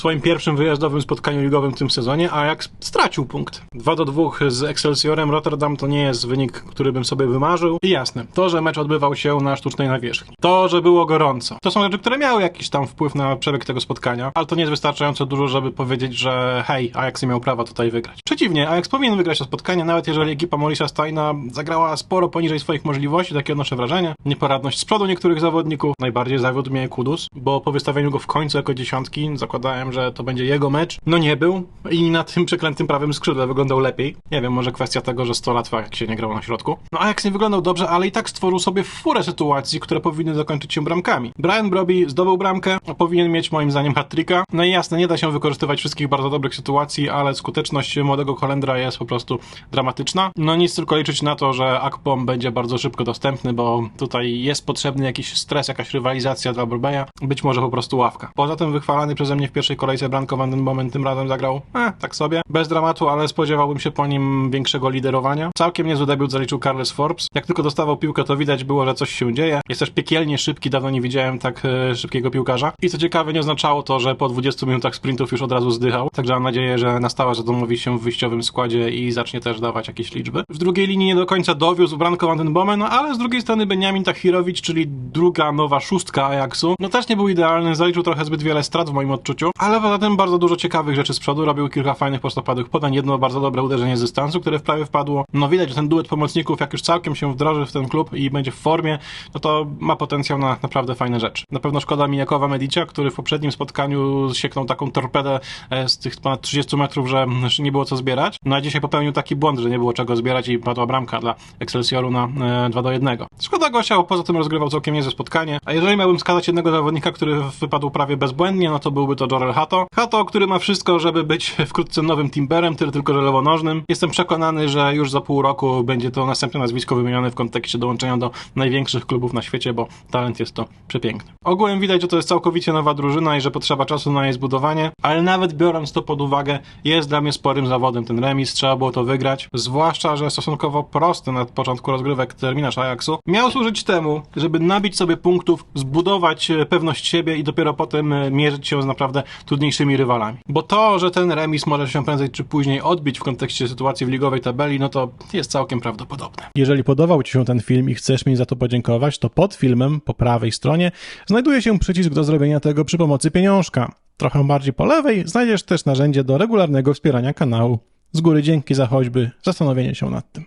swoim pierwszym wyjazdowym spotkaniu ligowym w tym sezonie, a jak stracił punkt. 2 do 2 z Excelsiorem Rotterdam to nie jest wynik, który bym sobie wymarzył. I jasne, to, że mecz odbywał się na sztucznej nawierzchni, to, że było gorąco, to są rzeczy, które miały jakiś tam wpływ na przebieg tego spotkania, ale to nie jest wystarczająco dużo, żeby powiedzieć, że hej, Ajax nie miał prawa tutaj wygrać. Przeciwnie, Ajax powinien wygrać to spotkanie, nawet jeżeli ekipa Mauricia Steina zagrała sporo poniżej swoich możliwości, takie odnoszę wrażenie. Nieporadność z przodu niektórych zawodników, najbardziej zawiódł mnie Kudus, bo po wystawieniu go w końcu jako dziesiątki zakładałem, że to będzie jego mecz. No nie był i na tym przeklętym prawym skrzydle wyglądał lepiej. Nie wiem, może kwestia tego, że 100 lat jak się nie grał na środku. No Ajax nie wyglądał dobrze, ale i tak stworzył sobie furę sytuacji, które powinny zakończyć się bramkami. Brian Broby zdobył bramkę, a powinien mieć moim zdaniem hat-tricka. No i jasne, nie da się wykorzystywać wszystkich bardzo dobrych sytuacji, ale skuteczność młodego Holendra jest po prostu dramatyczna. No nic tylko liczyć na to, że Akpom będzie bardzo szybko dostępny, bo tutaj jest potrzebny jakiś stres, jakaś rywalizacja dla Borbeja, być może po prostu ławka. Poza tym wychwalany przeze mnie w pierwszej kolejce Branko Van den Bomen tym razem zagrał, eh, tak sobie, bez dramatu, ale spodziewałbym się po nim większego liderowania. Całkiem niezły debiut zaliczył Carles Forbes. Jak tylko dostawał piłkę, to widać było, że coś się dzieje. Jest też piekielnie szybki, dawno nie widziałem tak e, szybkiego piłkarza. I co ciekawe, nie oznaczało to, że po 20 minutach sprintów już od razu zdychał. Także mam nadzieję, że na stałe zadomowi się w wyjściowym składzie i zacznie też dawać jakieś liczby. W drugiej linii nie do końca dowiózł Branko Van den Bomen, no ale z drugiej strony Benjamin Tachirowicz, czyli druga nowa szóstka Ajaxu, no też nie był idealny, zaliczył trochę zbyt wiele strat w moim odczuciu, ale poza tym bardzo dużo ciekawych rzeczy z przodu, robił kilka fajnych prostopadłych podań, jedno bardzo dobre uderzenie z dystansu, które w prawie wpadło. No widać, że ten duet pomocników, jak już całkiem się wdroży w ten klub i będzie w formie, no to ma potencjał na naprawdę fajne rzeczy. Na pewno szkoda mi Jakowa Medicia, który w poprzednim spotkaniu sieknął taką torpedę e, z tych ponad 30 metrów, że nie było co zbierać. No a dzisiaj popełnił taki błąd, że nie było czego zbierać i padła bramka dla Excelsioru na e, 2 do 1. Szkoda gościa, bo poza tym rozgrywał całkiem niezłe spotkanie. A jeżeli miałbym skazać jednego zawodnika, który wypadł prawie bezbłędnie, no to byłby to Jorel Hato. Hato, który ma wszystko, żeby być wkrótce nowym Timberem, tyle tylko że lewonożnym. Jestem przekonany, że już za pół roku będzie to następne nazwisko wymienione w kontekście dołączenia do największych klubów na świecie, bo talent jest to przepiękny. Ogółem widać, że to jest całkowicie nowa drużyna i że potrzeba czasu na jej zbudowanie, ale nawet biorąc to pod uwagę, jest dla mnie sporym zawodem ten remis, trzeba było to wygrać. Zwłaszcza, że stosunkowo prosty na początku rozgrywek terminarz Ajaxu miał służyć temu, żeby nabić sobie punktów, zbudować e, pewność siebie i dopiero potem e, mierzyć się z naprawdę trudniejszymi rywalami. Bo to, że ten remis może się prędzej czy później odbić w kontekście sytuacji w ligowej tabeli, no to jest całkiem prawdopodobne. Jeżeli podobał Ci się ten film i chcesz mi za to podziękować, to pod filmem po prawej stronie znajduje się przycisk do zrobienia tego przy pomocy pieniążka. Trochę bardziej po lewej znajdziesz też narzędzie do regularnego wspierania kanału. Z góry dzięki za choćby zastanowienie się nad tym.